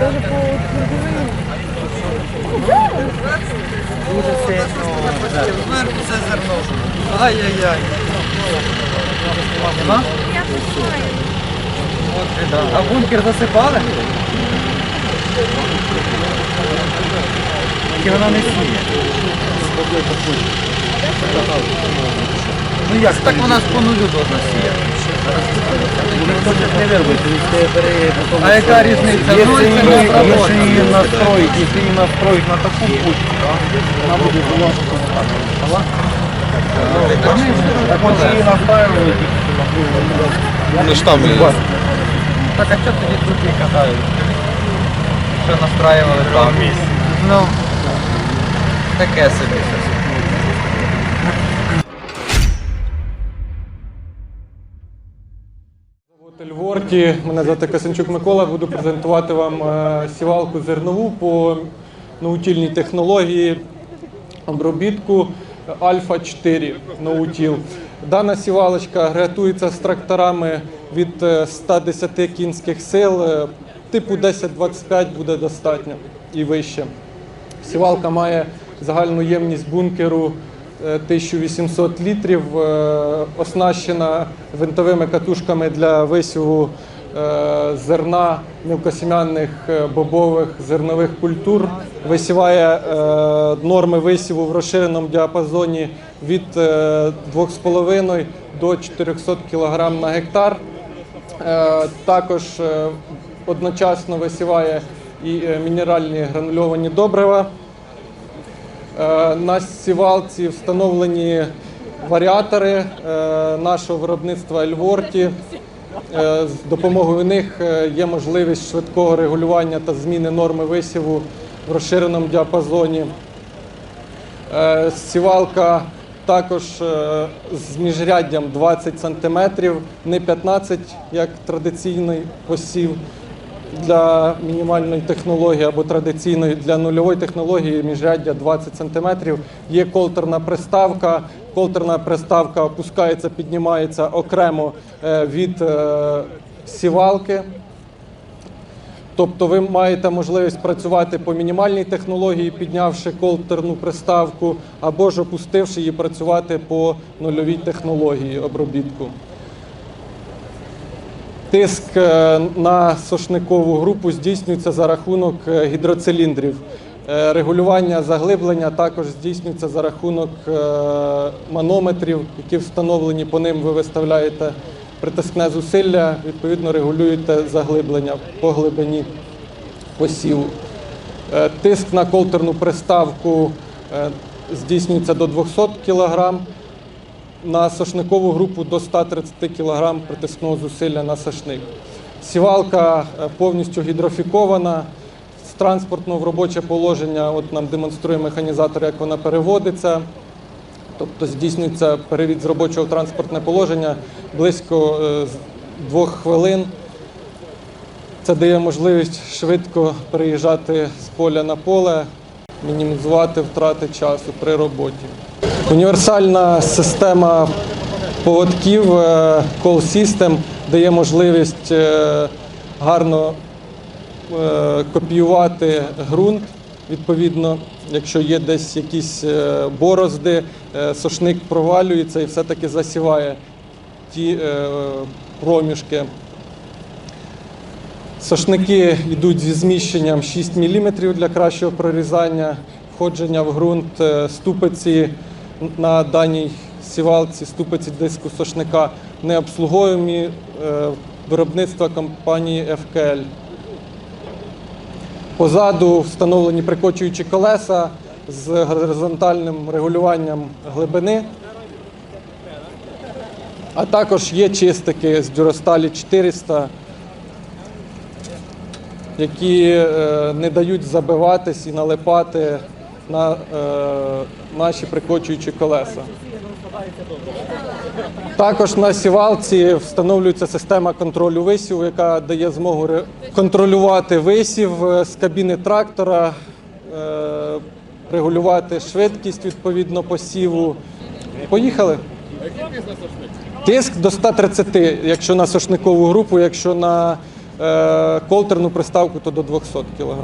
Даже по. Дуже сильно. Зверху це зерно. Ай-яй-яй. Нема? От біда. А бункер засипали? Тільки вона не сіє. Ну як? Так вона ж по нулю должна сіяти. А яка різниця? Якщо Ну, це її, не якщо її настроїть, якщо її настроїть на таку путь, вона буде волошку. Так от її настроюють, Вони ж там Так а що тоді тут і катають? Що настраювали там? Ну, таке собі щось. В Ельворті мене звати Касанчук Микола. Буду презентувати вам е, сівалку зернову по наутільній технології обробітку Альфа 4 наутіл. Дана сівалочка агрегатується з тракторами від е, 110 кінських сил. е, Типу 10-25 буде достатньо і вище. Сівалка має загальну ємність бункеру е, 1800 літрів, е, оснащена винтовими катушками для висіву е, зерна мілкосім'яних е, бобових зернових культур. Висіває норми висіву в розширеному діапазоні від е, 2,5 до 400 кг на гектар. Також одночасно висіває і мінеральні гранульовані добрива. Е, На сівалці встановлені варіатори е, нашого виробництва Ельворті. Е, З допомогою них є можливість швидкого регулювання та зміни норми висіву в розширеному діапазоні. Сівалка також з міжряддям 20 см, не 15 як традиційний посів для мінімальної технології або традиційної для нульової технології міжряддя 20 см. Є колтерна приставка. Колтерна приставка опускається, піднімається окремо е, від е, сівалки. Тобто ви маєте можливість працювати по мінімальній технології, піднявши колтерну приставку, або ж опустивши її працювати по нульовій технології обробітку. Тиск е, на сошникову групу здійснюється за рахунок е, гідроциліндрів. Е, Регулювання заглиблення також здійснюється за рахунок манометрів, які встановлені по ним. Ви виставляєте притискне зусилля, відповідно регулюєте заглиблення по глибині посіву. Тиск на колтерну приставку здійснюється до 200 кг, на сошникову групу до 130 кг притискного зусилля на сошник. Сівалка е, повністю гідрофікована. З транспортного в робоче положення от нам демонструє механізатор, як вона переводиться. Тобто здійснюється перевід з робочого транспортне положення близько е, двох хвилин. Це дає можливість швидко переїжджати з поля на поле, мінімізувати втрати часу при роботі. Універсальна система поводків е, Call System дає можливість е, гарно е, копіювати ґрунт. Відповідно, якщо є десь якісь борозди, сошник провалюється і все-таки засіває ті проміжки. Сошники йдуть зі зміщенням 6 мм для кращого прорізання, входження в ґрунт, ступиці на даній сівалці, ступиці диску сошника не обслуговуємо виробництва компанії FKL. Позаду встановлені прикочуючі колеса з горизонтальним регулюванням глибини. А також є чистики з дюросталі 400, які е, не дають забиватись і налипати на е, наші прикочуючі колеса. Також на сівалці встановлюється система контролю висіву, яка дає змогу контролювати висів е, з кабіни трактора, е, регулювати швидкість відповідно посіву. Поїхали. Тиск до 130, якщо на сошникову групу, якщо на е, колтерну приставку то до 200 кг.